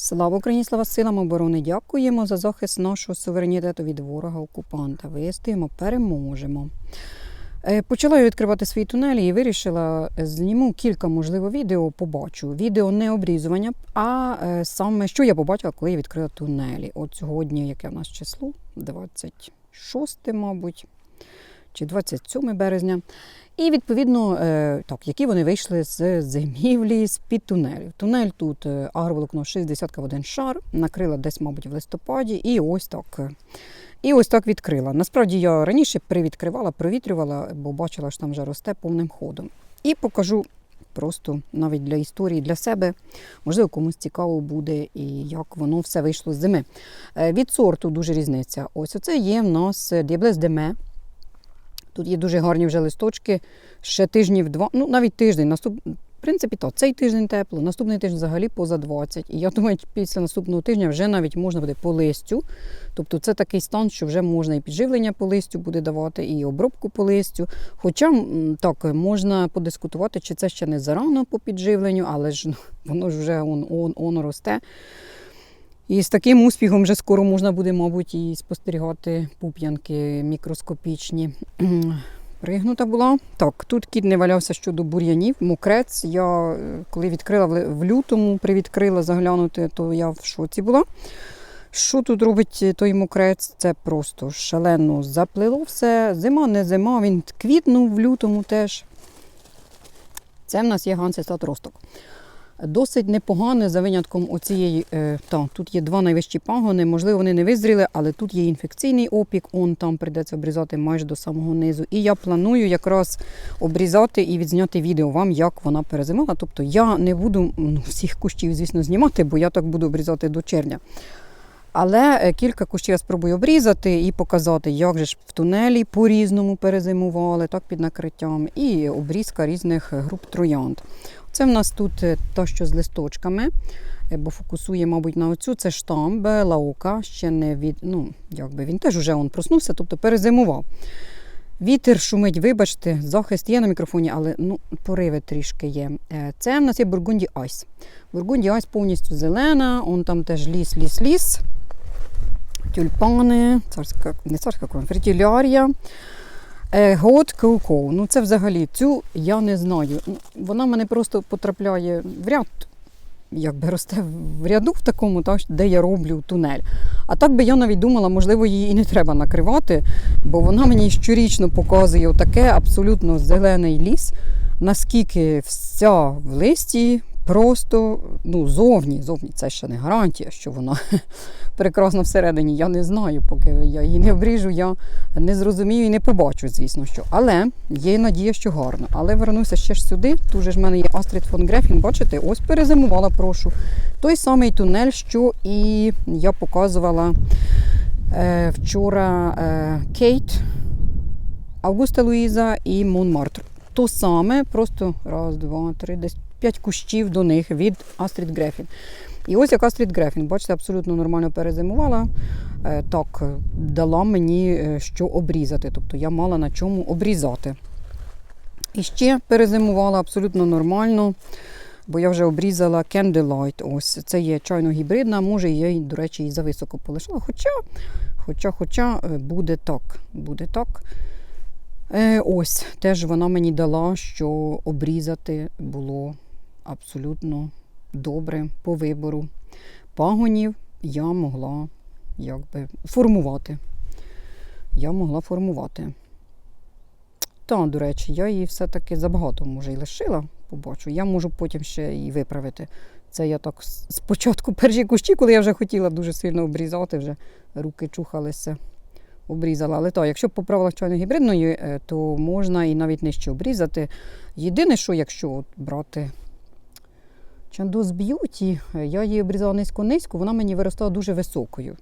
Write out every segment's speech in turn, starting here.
Слава Україні, слава силам оборони! Дякуємо за захист нашого суверенітету від ворога окупанта. Вистоїмо, переможемо. Е, Почала я відкривати свої тунелі і вирішила е, зніму кілька, можливо, відео. Побачу. Відео не обрізування, а е, саме що я побачила, коли я відкрила тунелі. От сьогодні, яке в нас число? 26, мабуть, чи 27 березня. І відповідно, е, так, які вони вийшли з зимівлі з-під тунелів. Тунель тут е, агроволокно 60 в один шар, накрила десь, мабуть, в листопаді, і ось так. І ось так відкрила. Насправді я раніше привідкривала, провітрювала, бо бачила, що там вже росте повним ходом. І покажу просто навіть для історії, для себе. Можливо, комусь цікаво буде і як воно все вийшло з зими. Е, Від сорту дуже різниця. Ось оце є в нас Діаблес Деме. Тут є дуже гарні вже листочки, ще тижнів два, ну навіть тиждень. Наступ... В принципі, то цей тиждень тепло, наступний тиждень взагалі поза 20. І я думаю, після наступного тижня вже навіть можна буде по листю. Тобто це такий стан, що вже можна і підживлення по листю буде давати, і обробку по листю. Хоча так можна подискутувати, чи це ще не зарано по підживленню, але ж ну, воно ж вже он, он, он росте. І з таким успіхом вже скоро можна буде, мабуть, і спостерігати пуп'янки мікроскопічні. Пригнута була. Так, тут кіт не валявся щодо бур'янів. Мокрець. Я е, коли відкрила в лютому, привідкрила заглянути, то я в шоці була. Що тут робить е, той мокрець? Це просто шалено заплило все. Зима, не зима, він квітнув в лютому теж. Це в нас є гансистат росток. Досить непогане за винятком оцієї. Е, та, тут є два найвищі пагони. Можливо, вони не визріли, але тут є інфекційний опік, он там прийдеться обрізати майже до самого низу. І я планую якраз обрізати і відзняти відео вам, як вона перезимала. Тобто я не буду ну, всіх кущів, звісно, знімати, бо я так буду обрізати до червня. Але е, кілька кущів я спробую обрізати і показати, як же ж в тунелі по-різному перезимували, так під накриттям, і обрізка різних груп троянд. Це в нас тут е, та, що з листочками, е, бо фокусує, мабуть, на оцю. Це штамб, лаука, ще не від. Ну, якби він теж вже он проснувся, тобто перезимував. Вітер шумить, вибачте, захист є на мікрофоні, але ну, пориви трішки є. Е, Це в нас є Бургунді Айс. Бургунді Айс повністю зелена, он там теж ліс, ліс, ліс. Тюльпани, царська, не царська крона, фритілярія. Е, Год Коукоу. Ну це взагалі цю я не знаю. Вона мене просто потрапляє в ряд, якби росте в ряду в такому, так, де я роблю тунель. А так би я навіть думала, можливо, її і не треба накривати, бо вона мені щорічно показує таке абсолютно зелений ліс, наскільки вся в листі просто ну, зовні, зовні це ще не гарантія, що вона прекрасна всередині. Я не знаю, поки я її не обріжу, я не зрозумію і не побачу, звісно що. Але є надія, що гарно. Але вернуся ще ж сюди. Тут же ж в мене є Астрид фон Грефін. Бачите, ось перезимувала, прошу. Той самий тунель, що і я показувала е, вчора е, Кейт, Августа Луїза і Монмартр. То саме, просто раз, два, три, десь п'ять кущів до них від Астрід Грефін. І ось як Астрід Грефін, бачите, абсолютно нормально перезимувала. Е, Так, е, дала мені е, що обрізати. Тобто я мала на чому обрізати. І ще перезимувала абсолютно нормально, бо я вже обрізала Candlelight. Ось це є чайно гібридна, може я її, до речі, і зависоко полишила. Хоча, хоча, хоча буде так. Буде так. Е, ось, теж вона мені дала, що обрізати було абсолютно добре по вибору. Пагонів я могла якби формувати. Я могла формувати. Та, до речі, я її все-таки забагато може і лишила, побачу. Я можу потім ще і виправити. Це я так спочатку перші кущі, коли я вже хотіла дуже сильно обрізати, вже руки чухалися, обрізала. Але так, якщо по правилах чайно-гібридної, е, то можна і навіть нижче обрізати. Єдине, що якщо от брати Чандос Б'юті, е, я її обрізала низько-низько, вона мені виростала дуже високою.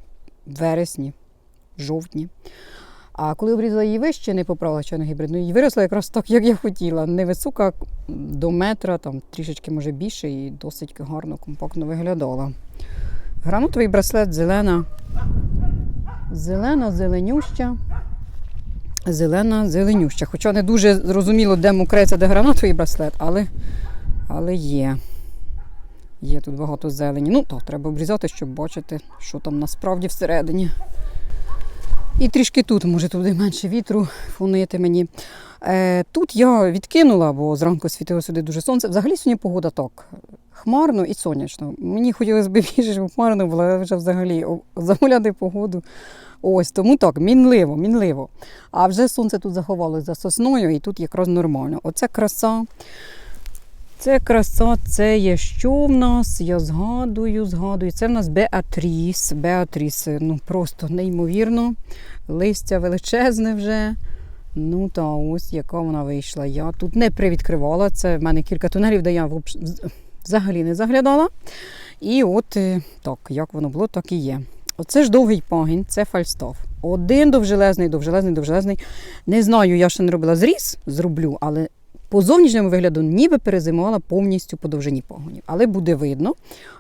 Вересні, жовтні. А коли обрізала її вище, не поправила чайно гібридну, її виросла якраз так, як я хотіла. Невисока до метра, там трішечки може більше, і досить гарно, компактно виглядала. Гранатовий браслет зелена. Зелена, зеленюща. Зелена, зеленюща. Хоча не дуже зрозуміло, де мокреться, де гранатовий браслет, але, але є. Є тут багато зелені. Ну так, треба обрізати, щоб бачити, що там насправді всередині. І трішки тут, може, туди менше вітру фунити мені. Е, тут я відкинула, бо зранку світило сюди дуже сонце. Взагалі сьогодні погода так. Хмарно і сонячно. Мені хотілося б більше, щоб хмарно було, але вже взагалі замовляти погоду. Ось тому так, мінливо, мінливо. А вже сонце тут заховалося за сосною, і тут якраз нормально. Оце краса. Це краса, це є що в нас? Я згадую, згадую. Це в нас Беатріс. Беатріс, ну просто неймовірно. Листя величезне вже. Ну та ось яка вона вийшла. Я тут не привідкривала. Це в мене кілька тунелів, де я взагалі не заглядала. І от е, так, як воно було, так і є. Оце ж довгий пагін, це фальстаф. Один довжелезний, довжелезний, довжелезний. Не знаю, я ще не робила зріз, зроблю, але по зовнішньому вигляду ніби перезимувала повністю по довжині пагонів. Але буде видно.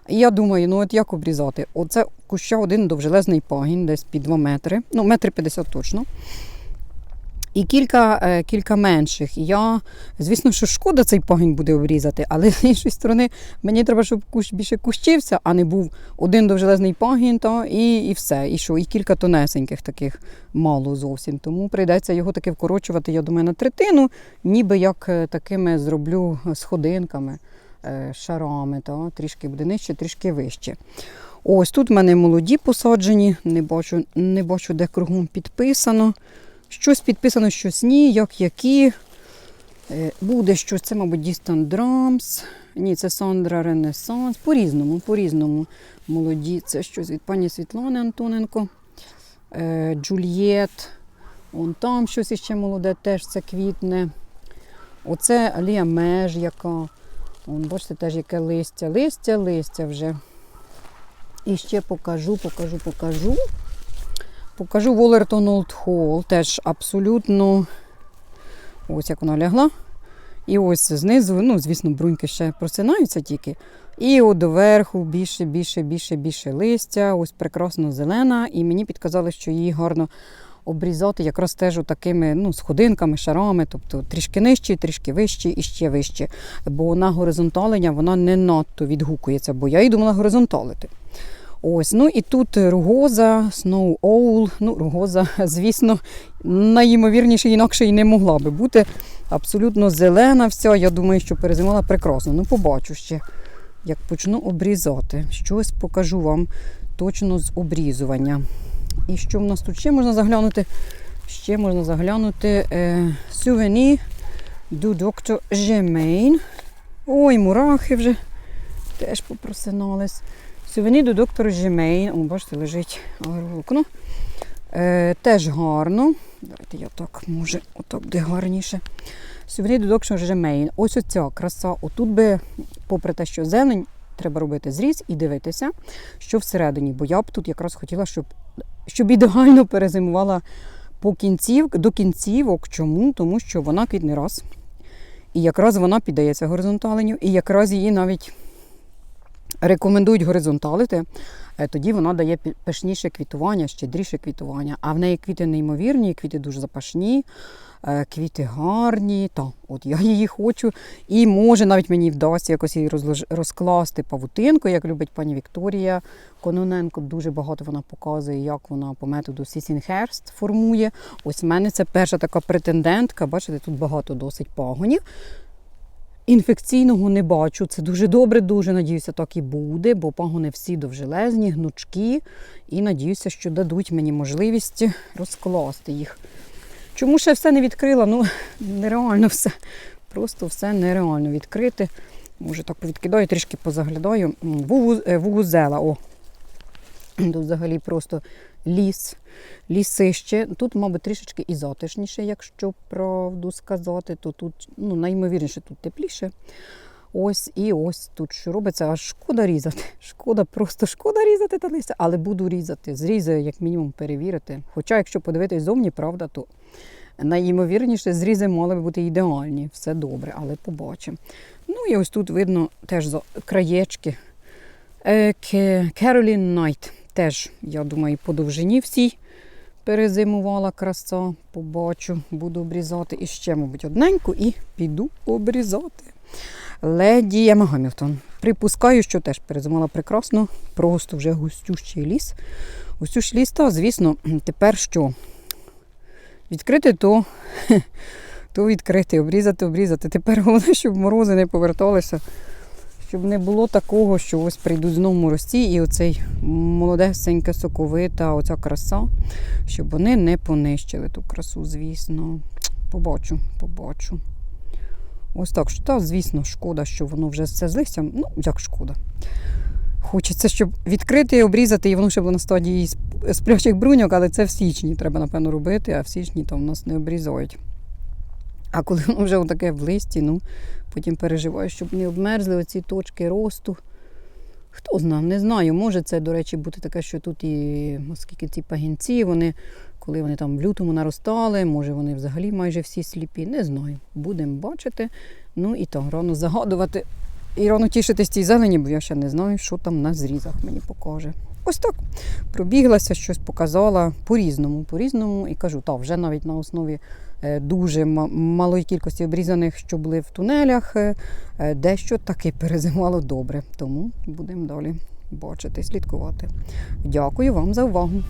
І я думаю, ну от як обрізати? Оце куща один довжелезний пагін, десь під 2 метри, ну метр 50 точно. І кілька, е, кілька менших. Я, звісно, що шкода цей пагін буде обрізати, але з іншої сторони, мені треба, щоб кущ більше кущився, а не був один довжелезний пагін, та, і, і все. І що, і кілька тонесеньких таких мало зовсім. Тому прийдеться його таки вкорочувати, я думаю, на третину, ніби як е, такими зроблю сходинками, е, шарами, та, трішки буде нижче, трішки вище. Ось тут в мене молоді посаджені, не бачу, не бачу, де кругом підписано. Щось підписано, щось ні, як які. Е, Буде щось, це, мабуть, Distant Drums. Ні, це Сандра Ренесанс. По-різному, по-різному. Молоді. Це щось від пані Світлани Антоненко. Е, Джульєт. Вон там щось іще молоде, теж це квітне. Оце Алія Меж, яка. Вон, бачите, теж яке листя. Листя, листя вже. І ще покажу, покажу, покажу. Покажу Волертон Олд Холл. Теж абсолютно ось як вона лягла. І ось знизу, ну, звісно, бруньки ще просинаються тільки. І от доверху більше, більше, більше, більше листя. Ось прекрасно зелена. І мені підказали, що її гарно обрізати якраз теж такими ну, сходинками, шарами, тобто трішки нижче, трішки вище і ще вище. Бо на горизонталення вона не надто відгукується, бо я її думала горизонталити. Ось, ну і тут ругоза, Snow Owl. Ну, ругоза, звісно, найімовірніше інакше і не могла би бути. Абсолютно зелена вся. Я думаю, що перезимала прекрасно. Ну, побачу ще, як почну обрізати. Щось покажу вам точно з обрізування. І що в нас тут ще можна заглянути? Ще можна заглянути е, сувені до доктор Жемейн. Ой, мурахи вже теж попросинались. Сувені до доктора Жемейн. О, бачите, лежить вікно. Е, теж гарно. Давайте я так, може, отак буде гарніше. Сувені до доктора Жемейн. Ось оця краса. Отут би, попри те, що зелень, треба робити зріз і дивитися, що всередині. Бо я б тут якраз хотіла, щоб, щоб ідеально перезимувала по кінців, до кінцівок. Чому? Тому що вона квітне раз. І якраз вона піддається горизонталенню, і якраз її навіть рекомендують горизонталити, е, тоді вона дає пишніше квітування, щедріше квітування. А в неї квіти неймовірні, квіти дуже запашні, е, квіти гарні. Та, от я її хочу. І може навіть мені вдасться якось її розкласти павутинку, як любить пані Вікторія Кононенко. Дуже багато вона показує, як вона по методу Сісінхерст формує. Ось в мене це перша така претендентка. Бачите, тут багато досить пагонів. Інфекційного не бачу. Це дуже добре, дуже надіюся, так і буде, бо пагони всі довжелезні, гнучкі. І надіюся, що дадуть мені можливість розкласти їх. Чому ще все не відкрила? Ну, нереально все. Просто все нереально відкрити. Може, так повідкидаю, трішки позаглядаю. Е, Вугузела. О. Тут взагалі просто ліс, лісище. Тут, мабуть, трішечки і затишніше, якщо правду сказати, то тут ну, наймовірніше тут тепліше. Ось і ось тут що робиться, аж шкода різати. Шкода, просто шкода різати та листя, але буду різати. Зрізи, як мінімум, перевірити. Хоча, якщо подивитись зовні, правда, то найімовірніше зрізи мали би бути ідеальні, все добре, але побачимо. Ну і ось тут видно теж краєчки. Е, Ке- Керолін Найт теж, я думаю, по довжині всій перезимувала краса. Побачу, буду обрізати. І ще, мабуть, одненьку і піду обрізати. Леді Ема Гамілтон. Припускаю, що теж перезимала прекрасно, просто вже густющий ліс. Густющий ліс, та, звісно, тепер що? Відкрити то, то відкрити, обрізати, обрізати. Тепер головне, щоб морози не поверталися, щоб не було такого, що ось прийдуть знову морозці і оцей молодесенька соковита, оця краса, щоб вони не понищили ту красу, звісно. Побачу, побачу. Ось так, та, звісно, шкода, що воно вже все з листям. Ну, як шкода. Хочеться, щоб відкрити, обрізати, і воно ще було на стадії сп- сплячих бруньок, але це в січні треба, напевно, робити, а в січні там в нас не обрізають. А коли воно вже таке в листі, ну, потім переживаю, щоб не обмерзли оці точки росту. Хто знає, не знаю. Може це, до речі, бути таке, що тут і оскільки ці пагінці, вони, коли вони там в лютому наростали, може вони взагалі майже всі сліпі. Не знаю. Будемо бачити. Ну і так, рано загадувати і рано тішитись цій зелені, бо я ще не знаю, що там на зрізах мені покаже. Ось так. Пробіглася, щось показала по-різному, по-різному. І кажу, та вже навіть на основі е, дуже малої кількості обрізаних, що були в тунелях, е, е, дещо таки перезимало добре. Тому будемо далі бачити, слідкувати. Дякую вам за увагу.